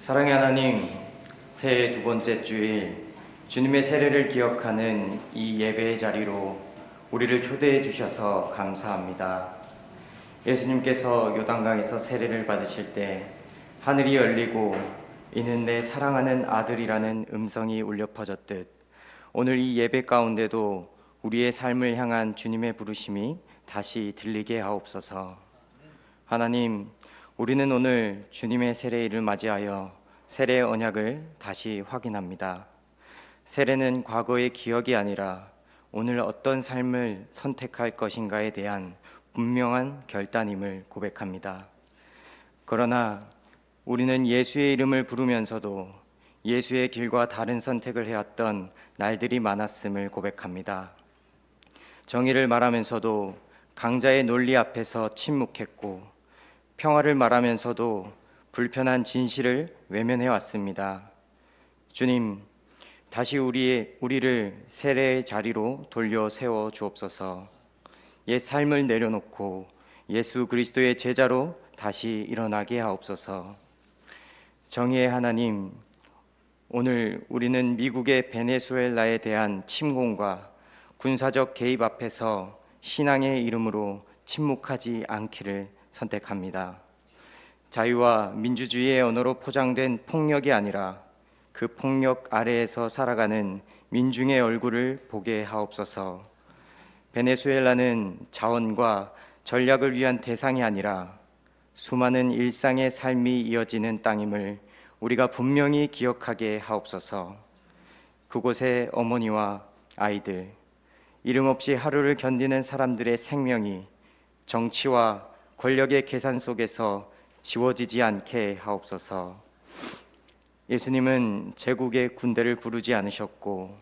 사랑의 하나님, 새해 두 번째 주일 주님의 세례를 기억하는 이 예배의 자리로 우리를 초대해 주셔서 감사합니다. 예수님께서 요단강에서 세례를 받으실 때 하늘이 열리고 이는 내 사랑하는 아들이라는 음성이 울려 퍼졌듯 오늘 이 예배 가운데도 우리의 삶을 향한 주님의 부르심이 다시 들리게 하옵소서. 하나님, 우리는 오늘 주님의 세례일을 맞이하여 세례의 언약을 다시 확인합니다. 세례는 과거의 기억이 아니라 오늘 어떤 삶을 선택할 것인가에 대한 분명한 결단임을 고백합니다. 그러나 우리는 예수의 이름을 부르면서도 예수의 길과 다른 선택을 해왔던 날들이 많았음을 고백합니다. 정의를 말하면서도 강자의 논리 앞에서 침묵했고 평화를 말하면서도 불편한 진실을 외면해 왔습니다. 주님, 다시 우리의 우리를 세례의 자리로 돌려 세워 주옵소서. 옛 삶을 내려놓고 예수 그리스도의 제자로 다시 일어나게 하옵소서. 정의의 하나님, 오늘 우리는 미국의 베네수엘라에 대한 침공과 군사적 개입 앞에서 신앙의 이름으로 침묵하지 않기를 선택합니다. 자유와 민주주의의 언어로 포장된 폭력이 아니라 그 폭력 아래에서 살아가는 민중의 얼굴을 보게 하옵소서. 베네수엘라는 자원과 전략을 위한 대상이 아니라 수많은 일상의 삶이 이어지는 땅임을 우리가 분명히 기억하게 하옵소서. 그곳의 어머니와 아이들, 이름 없이 하루를 견디는 사람들의 생명이 정치와 권력의 계산 속에서 지워지지 않게 하옵소서. 예수님은 제국의 군대를 부르지 않으셨고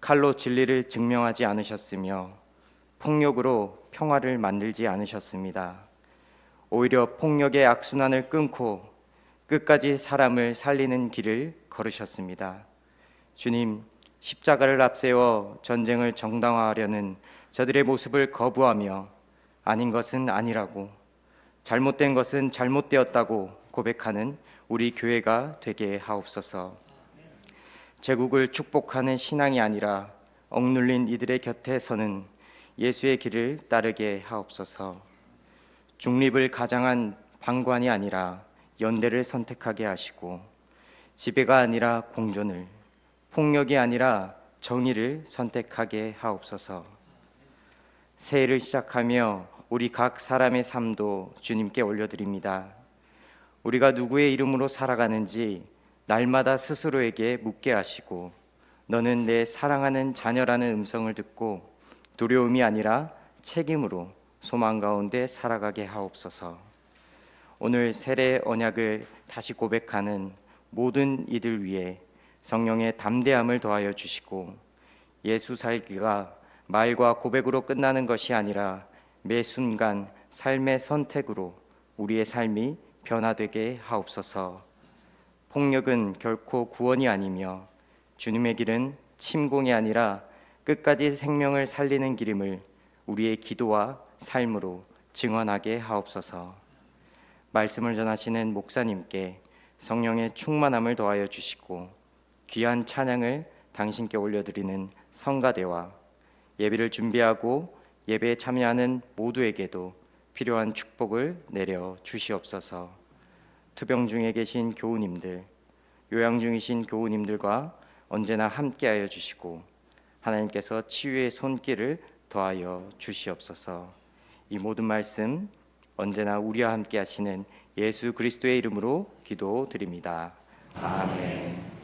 칼로 진리를 증명하지 않으셨으며 폭력으로 평화를 만들지 않으셨습니다. 오히려 폭력의 악순환을 끊고 끝까지 사람을 살리는 길을 걸으셨습니다. 주님, 십자가를 앞세워 전쟁을 정당화하려는 저들의 모습을 거부하며 아닌 것은 아니라고 잘못된 것은 잘못되었다고 고백하는 우리 교회가 되게 하옵소서. 제국을 축복하는 신앙이 아니라 억눌린 이들의 곁에 서는 예수의 길을 따르게 하옵소서. 중립을 가장한 방관이 아니라 연대를 선택하게 하시고 지배가 아니라 공존을 폭력이 아니라 정의를 선택하게 하옵소서. 새해를 시작하며 우리 각 사람의 삶도 주님께 올려드립니다. 우리가 누구의 이름으로 살아가는지 날마다 스스로에게 묻게 하시고 너는 내 사랑하는 자녀라는 음성을 듣고 두려움이 아니라 책임으로 소망 가운데 살아가게 하옵소서. 오늘 세례 언약을 다시 고백하는 모든 이들 위해 성령의 담대함을 더하여 주시고 예수 살기가 말과 고백으로 끝나는 것이 아니라 매 순간 삶의 선택으로 우리의 삶이 변화되게 하옵소서. 폭력은 결코 구원이 아니며 주님의 길은 침공이 아니라 끝까지 생명을 살리는 길임을 우리의 기도와 삶으로 증언하게 하옵소서. 말씀을 전하시는 목사님께 성령의 충만함을 더하여 주시고 귀한 찬양을 당신께 올려드리는 성가대와 예배를 준비하고 예배에 참여하는 모두에게도 필요한 축복을 내려 주시옵소서. 투병 중에 계신 교우님들, 요양 중이신 교우님들과 언제나 함께하여 주시고 하나님께서 치유의 손길을 더하여 주시옵소서. 이 모든 말씀 언제나 우리와 함께 하시는 예수 그리스도의 이름으로 기도드립니다. 아멘.